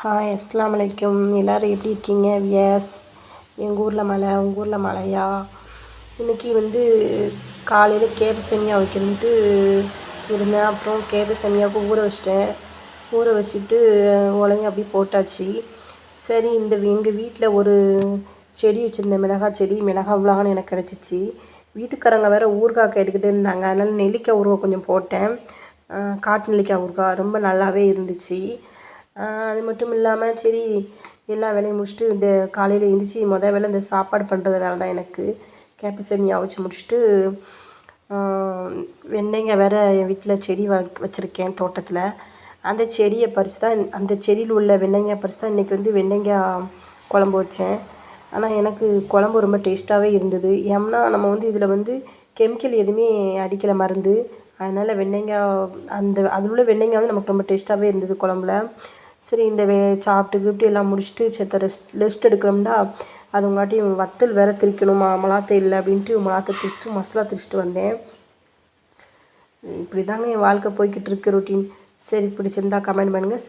Hi அஸ்லாம் வலைக்கும் எல்லோரும் எப்படி இருக்கீங்க? எஸ் எங்கள் ஊரில் மழை உங்கள் ஊரில் மழையா? இன்றைக்கி வந்து காலையில் கேப சேமியா வைக்கணுன்ட்டு இருந்தேன். அப்புறம் கேப சேமியாவுக்கு ஊற வச்சிட்டேன். ஊற வச்சுட்டு உலையும் அப்படியே போட்டாச்சு. சரி இந்த எங்கள் வீட்டில் ஒரு செடி வச்சுருந்தேன். மிளகாய் செடி மிளகா உலகான்னு எனக்கு கிடச்சிச்சு. வீட்டுக்காரங்க வேறு ஊறுகாய் கேட்டுக்கிட்டே இருந்தாங்க. அதனால் நெல்லிக்காய் ஊறுகாய் கொஞ்சம் போட்டேன். காட்டு நெல்லிக்காய் ஊறுகாய் ரொம்ப நல்லாவே இருந்துச்சு. அது மட்டும் இல்லாமல் சரி எல்லா வேலையும் முடிச்சுட்டு இந்த காலையில் எழுந்திரிச்சி மொதல் வேலை இந்த சாப்பாடு பண்ணுறது வேலை தான் எனக்கு. கேப்ப சேமியா அவிச்சு முடிச்சுட்டு வெண்டைங்க வேறு என் வீட்டில் செடி வ வச்சுருக்கேன் தோட்டத்தில். அந்த செடியை பறித்து தான் அந்த செடியில் உள்ள வெண்டைக்காய் பறித்து தான் இன்றைக்கி வந்து வெண்டைங்காய் குழம்பு வச்சேன். ஆனால் எனக்கு குழம்பு ரொம்ப டேஸ்ட்டாகவே இருந்தது. ஏன்னா நம்ம வந்து இதில் வந்து கெமிக்கல் எதுவுமே அடிக்கலை மருந்து. அதனால் வெண்டைக்காய் அந்த அதில் உள்ள வெண்டைக்காய் வந்து நமக்கு ரொம்ப டேஸ்ட்டாகவே இருந்தது குழம்புல. சரி இந்த வே சாப்பிட்டு கிப்டி எல்லாம் முடிச்சுட்டு செத்த ரெஸ்ட் ரெஸ்ட் எடுக்கணும்டா. அது உங்காட்டி வத்தல் வேற திரிக்கணுமா மலாத்தை இல்லை அப்படின்ட்டு மலாத்தை திரிச்சிட்டு மசாலா திரிச்சிட்டு வந்தேன். இப்படி தாங்க என் வாழ்க்கை போய்கிட்டு இருக்கு ரொட்டீன் சரி பிடிச்சிருந்தா கமெண்ட் பண்ணுங்கள்